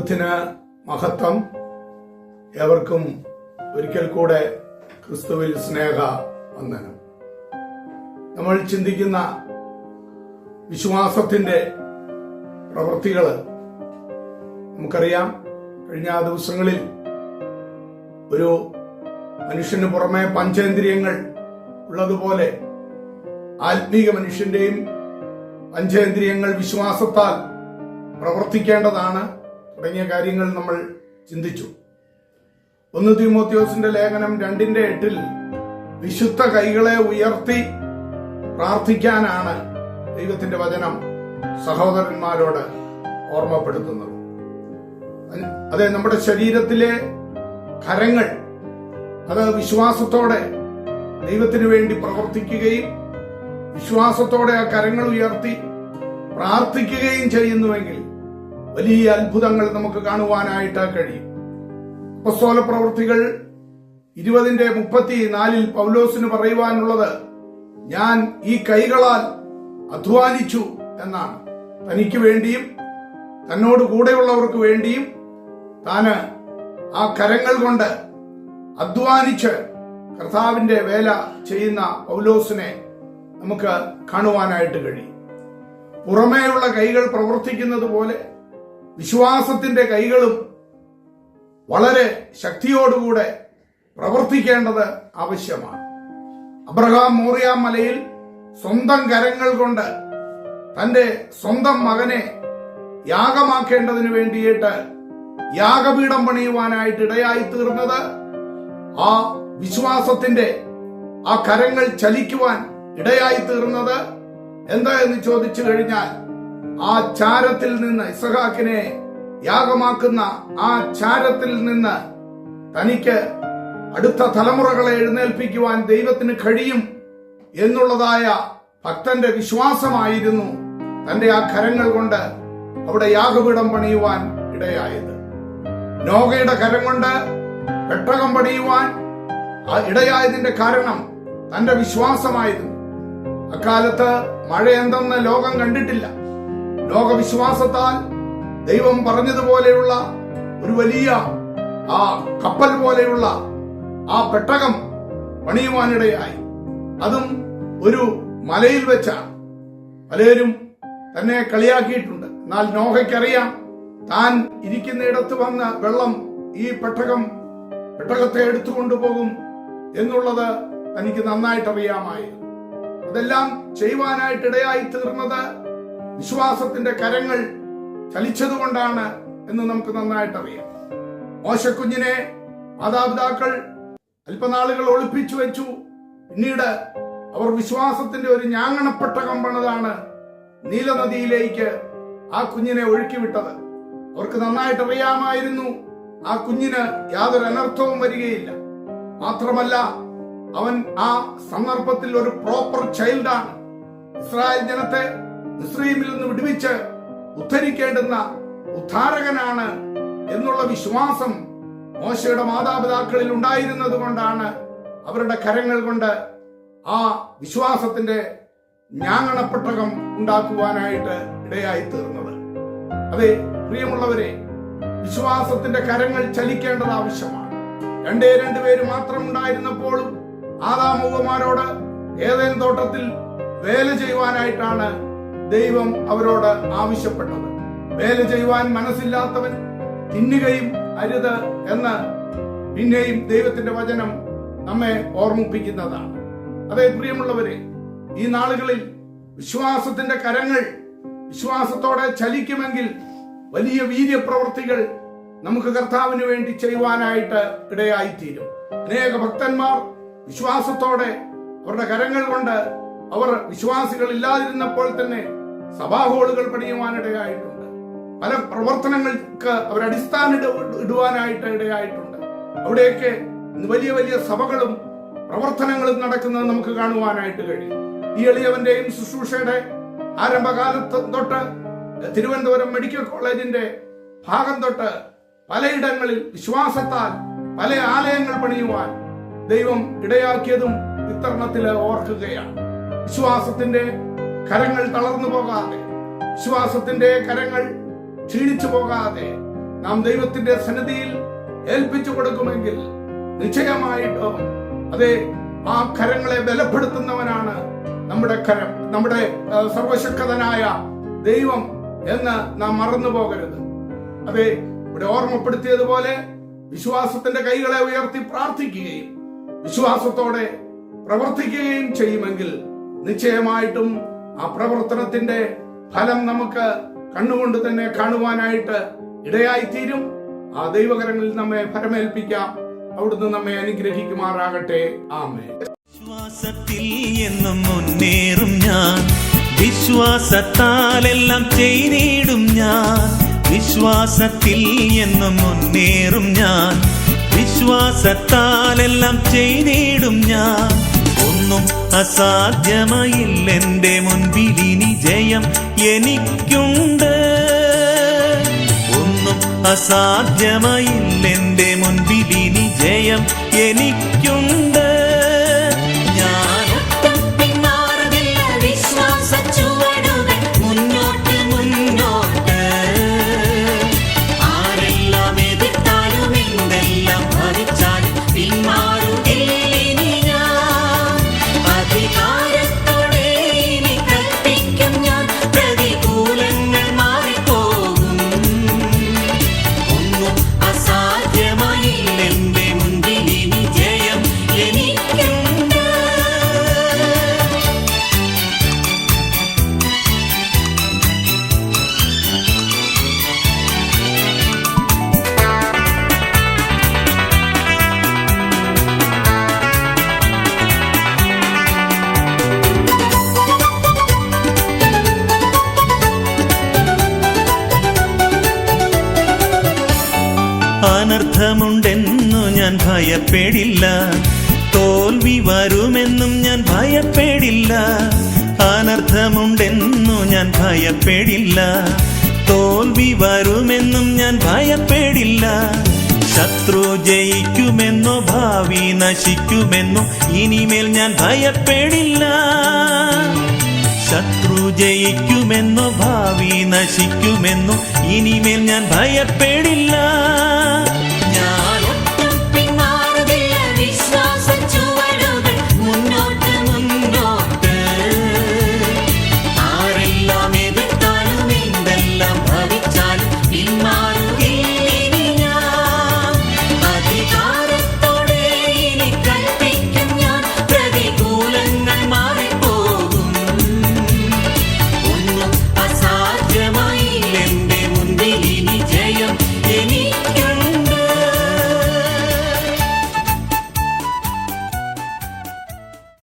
ദൈവത്തിന് മഹത്വം ഏവർക്കും ഒരിക്കൽ കൂടെ ക്രിസ്തുവിൽ സ്നേഹ വന്ദനം. നമ്മൾ ചിന്തിക്കുന്ന വിശ്വാസത്തിന്റെ പ്രവൃത്തികൾ നമുക്കറിയാം. കഴിഞ്ഞ ദിവസങ്ങളിൽ ഒരു മനുഷ്യന് പുറമെ പഞ്ചേന്ദ്രിയങ്ങൾ ഉള്ളതുപോലെ ആത്മീക മനുഷ്യന്റെയും പഞ്ചേന്ദ്രിയങ്ങൾ വിശ്വാസത്താൽ പ്രവർത്തിക്കേണ്ടതാണ്. തുടങ്ങിയ കാര്യങ്ങൾ നമ്മൾ ചിന്തിച്ചു. ഒന്ന് തീമോത്യോസിന്റെ ലേഖനം രണ്ടിന്റെ എട്ടിൽ വിശുദ്ധ കൈകളെ ഉയർത്തി പ്രാർത്ഥിക്കാനാണ് ദൈവത്തിന്റെ വചനം സഹോദരന്മാരോട് ഓർമ്മപ്പെടുത്തുന്നത്. അതെ നമ്മുടെ ശരീരത്തിലെ കരങ്ങൾ അത് വിശ്വാസത്തോടെ ദൈവത്തിനു വേണ്ടി പ്രവർത്തിക്കുകയും വിശ്വാസത്തോടെ ആ കരങ്ങൾ ഉയർത്തി പ്രാർത്ഥിക്കുകയും ചെയ്യുന്നുവെങ്കിൽ വലിയ അത്ഭുതങ്ങൾ നമുക്ക് കാണുവാനായിട്ട് കഴിയും. അപ്പസ്തോല പ്രവൃത്തികൾ ഇരുപതിന്റെ മുപ്പത്തി നാലിൽ പൗലോസിന് പറയുവാനുള്ളത് ഞാൻ ഈ കൈകളാൽ അധ്വാനിച്ചു എന്നാണ്. തനിക്ക് വേണ്ടിയും തന്നോട് കൂടെയുള്ളവർക്ക് വേണ്ടിയും താന് ആ കരങ്ങൾ കൊണ്ട് അധ്വാനിച്ച് കർത്താവിന്റെ വേല ചെയ്യുന്ന പൗലോസിനെ നമുക്ക് കാണുവാനായിട്ട് കഴിയും. പുറമേയുള്ള കൈകൾ പ്രവർത്തിക്കുന്നത് പോലെ വിശ്വാസത്തിന്റെ കൈകളും വളരെ ശക്തിയോടുകൂടെ പ്രവർത്തിക്കേണ്ടത് ആവശ്യമാണ്. അബ്രഹാം മോറിയ മലയിൽ സ്വന്തം കരങ്ങൾ കൊണ്ട് തന്റെ സ്വന്തം മകനെ യാഗമാക്കേണ്ടതിന് വേണ്ടിയിട്ട് യാഗപീഠം പണിയുവാനായിട്ട് ഇടയായി തീർന്നത് ആ വിശ്വാസത്തിന്റെ ആ കരങ്ങൾ ചലിക്കുവാൻ ഇടയായി തീർന്നത് എന്താ എന്ന് ചോദിച്ചു കഴിഞ്ഞാൽ ആ ചാരത്തിൽ നിന്ന് ഇസഹാക്കിനെ യാഗമാക്കുന്ന ആ ചാരത്തിൽ നിന്ന് തനിക്ക് അടുത്ത തലമുറകളെ എഴുന്നേൽപ്പിക്കുവാൻ ദൈവത്തിന് കഴിയും എന്നുള്ളതായ ഭക്തന്റെ വിശ്വാസമായിരുന്നു തന്റെ ആ കരങ്ങൾ കൊണ്ട് അവിടെ യാഗപീഠം പണിയുവാൻ ഇടയായത്. നോഗയുടെ കരം കൊണ്ട് പെട്ടകം പണിയുവാൻ ഇടയായതിന്റെ കാരണം തന്റെ വിശ്വാസമായിരുന്നു. അക്കാലത്ത് മഴ എന്തെന്ന് ലോകം കണ്ടിട്ടില്ല. ലോകവിശ്വാസത്താൽ ദൈവം പറഞ്ഞതുപോലെയുള്ള ഒരു വലിയ ആ കപ്പൽ പോലെയുള്ള ആ പെട്ടകം പണിയുവാനിടയായി അതും ഒരു മലയിൽ വെച്ചാണ്. പലരും തന്നെ കളിയാക്കിയിട്ടുണ്ട്. എന്നാൽ നോഹയ്ക്കറിയാം താൻ ഇരിക്കുന്നിടത്ത് വന്ന വെള്ളം ഈ പെട്ടകം പെട്ടകത്തെ എടുത്തുകൊണ്ടുപോകും എന്നുള്ളത് തനിക്ക് നന്നായിട്ട് അറിയാമായിരുന്നു അതെല്ലാം ചെയ്യുവാനായിട്ടിടയായി തീർന്നത് വിശ്വാസത്തിന്റെ കരങ്ങൾ ചലിച്ചതുകൊണ്ടാണ് എന്ന് നമുക്ക് നന്നായിട്ട് അറിയാം മോശക്കുഞ്ഞിനെ മാതാപിതാക്കൾ അല്പനാളുകൾ ഒളിപ്പിച്ചു വെച്ചു. പിന്നീട് അവർ വിശ്വാസത്തിന്റെ ഒരു ഞാങ്ങണപ്പെട്ടകം പണിതാണ് നീലനദിയിലേക്ക് ആ കുഞ്ഞിനെ ഒഴുക്കിവിട്ടത്. അവർക്ക് നന്നായിട്ട് അറിയാമായിരുന്നു ആ കുഞ്ഞിന് യാതൊരു അനർത്ഥവും വരികയില്ല. മാത്രമല്ല അവൻ ആ സന്ദർഭത്തിൽ ഒരു പ്രോപ്പർ ചൈൽഡാണ്. ഇസ്രായേൽ ജനത്തെ ഇസ്രീമിൽ നിന്ന് വിടുവിച്ച് ഉദ്ധരിക്കേണ്ടുന്ന ഉദ്ധാരകനാണ് എന്നുള്ള വിശ്വാസം മോശയുടെ മാതാപിതാക്കളിൽ ഉണ്ടായിരുന്നത് കൊണ്ടാണ് അവരുടെ കരങ്ങൾ കൊണ്ട് ആ വിശ്വാസത്തിന്റെ ഞാങ്ങണപ്പെട്ടകം ഉണ്ടാക്കുവാനായിട്ട് ഇടയായി തീർന്നത് അതെ പ്രിയമുള്ളവരെ വിശ്വാസത്തിന്റെ കരങ്ങൾ ചലിക്കേണ്ടത് ആവശ്യമാണ്. രണ്ടേ പേര് മാത്രം ഉണ്ടായിരുന്നപ്പോഴും ആദാമുവമാരോട് ഏതേലും തോട്ടത്തിൽ വേല ചെയ്യുവാനായിട്ടാണ് ദൈവം അവരോട് ആവശ്യപ്പെട്ടത് വേല ചെയ്യുവാൻ മനസ്സില്ലാത്തവൻ തിന്നുകയും അരുത് എന്ന് പിന്നെയും ദൈവത്തിന്റെ വചനം നമ്മെ ഓർമ്മിപ്പിക്കുന്നതാണ്. അതേ പ്രിയമുള്ളവരെ ഈ നാളുകളിൽ വിശ്വാസത്തിന്റെ കരങ്ങൾ വിശ്വാസത്തോടെ ചലിക്കുമെങ്കിൽ വലിയ വീര്യപ്രവൃത്തികൾ നമുക്ക് കർത്താവിന് വേണ്ടി ചെയ്യുവാനായിട്ട് ഇടയായിത്തീരും. അനേക ഭക്തന്മാർ വിശ്വാസത്തോടെ അവരുടെ കരങ്ങൾ കൊണ്ട് അവർ വിശ്വാസികൾ ഇല്ലാതിരുന്നപ്പോൾ തന്നെ സഭാഹോളുകൾ പണിയുവാനിടയായിട്ടുണ്ട്. പല പ്രവർത്തനങ്ങൾക്ക് അവർ അടിസ്ഥാന ഇടുവാനായിട്ട് ഇടയായിട്ടുണ്ട്. അവിടെയൊക്കെ വലിയ വലിയ സഭകളും പ്രവർത്തനങ്ങളും നടക്കുന്നത് നമുക്ക് കാണുവാനായിട്ട് കഴിയും. ഈ എളിയവന്റെയും ശുശ്രൂഷയുടെ ആരംഭകാലത്ത് തൊട്ട് തിരുവനന്തപുരം മെഡിക്കൽ കോളേജിന്റെ ഭാഗം തൊട്ട് പലയിടങ്ങളിൽ വിശ്വാസത്താൽ പല ആലയങ്ങൾ പണിയുവാൻ ദൈവം ഇടയാക്കിയതും വിത്തരണത്തിൽ ഓർക്കുകയാണ്. വിശ്വാസത്തിന്റെ കരങ്ങൾ തളർന്നു പോകാതെ വിശ്വാസത്തിന്റെ കരങ്ങൾ ക്ഷീണിച്ചു പോകാതെ നാം ദൈവത്തിന്റെ സന്നിധിയിൽ ഏൽപ്പിച്ചു കൊടുക്കുമെങ്കിൽ നിശ്ചയമായിട്ടും അതെ ആ കരങ്ങളെ ബലപ്പെടുത്തുന്നവനാണ് നമ്മുടെ കരം നമ്മുടെ സർവശക്തനായ ദൈവം എന്ന് നാം മറന്നു പോകരുത്. അതെ ഇവിടെ ഓർമ്മപ്പെടുത്തിയതുപോലെ വിശ്വാസത്തിന്റെ കൈകളെ ഉയർത്തി പ്രാർത്ഥിക്കുകയും വിശ്വാസത്തോടെ പ്രവർത്തിക്കുകയും ചെയ്യുമെങ്കിൽ നിശ്ചയമായിട്ടും ആ പ്രവർത്തനത്തിന്റെ ഫലം നമുക്ക് കണ്ണുകൊണ്ട് തന്നെ കാണുവാനായിട്ട് ഇടയായിത്തീരും. ആ ദൈവകരങ്ങളിൽ നമ്മെ ഫലമേൽപ്പിക്കാം അവിടുന്ന് നമ്മെ അനുഗ്രഹിക്കുമാറാകട്ടെ. ആമേ വിശ്വാസത്തിൽ എന്നും മുന്നേറും ഞാൻ. വിശ്വാസത്താലെല്ലാം ചെയ്തിടും ഞാൻ. വിശ്വാസത്തിൽ എന്നും മുന്നേറും ഞാൻ. വിശ്വാസത്താലെല്ലാം ചെയ്തിടും ഞാൻ. ഒന്നും അസാധ്യമായില്ലെന്റെ മുൻപിൽ ഇനി ജയം എനിക്കുണ്ട്. ഒന്നും അസാധ്യമായില്ലെന്റെ മുൻപിൽ ഇനി ജയം എനിക്കുണ്ട്. അനർത്ഥമുണ്ടെന്നു ഞാൻ ഭയപ്പെടില്ല. തോൽവി വരുമെന്നും ഞാൻ ഭയപ്പെടില്ല. അനർത്ഥമുണ്ടെന്നു ഞാൻ ഭയപ്പെടില്ല. തോൽവി വരുമെന്നും ഞാൻ ഭയപ്പെടില്ല. ശത്രു ജയിക്കുമെന്നോ ഭാവി നശിക്കുമെന്നോ ഇനിമേൽ ഞാൻ ഭയപ്പെടില്ല. ശത്രു ജയിക്കുമെന്നോ ഭാവി നശിക്കുമെന്നോ ഇനിമേൽ ഞാൻ ഭയപ്പെടില്ല.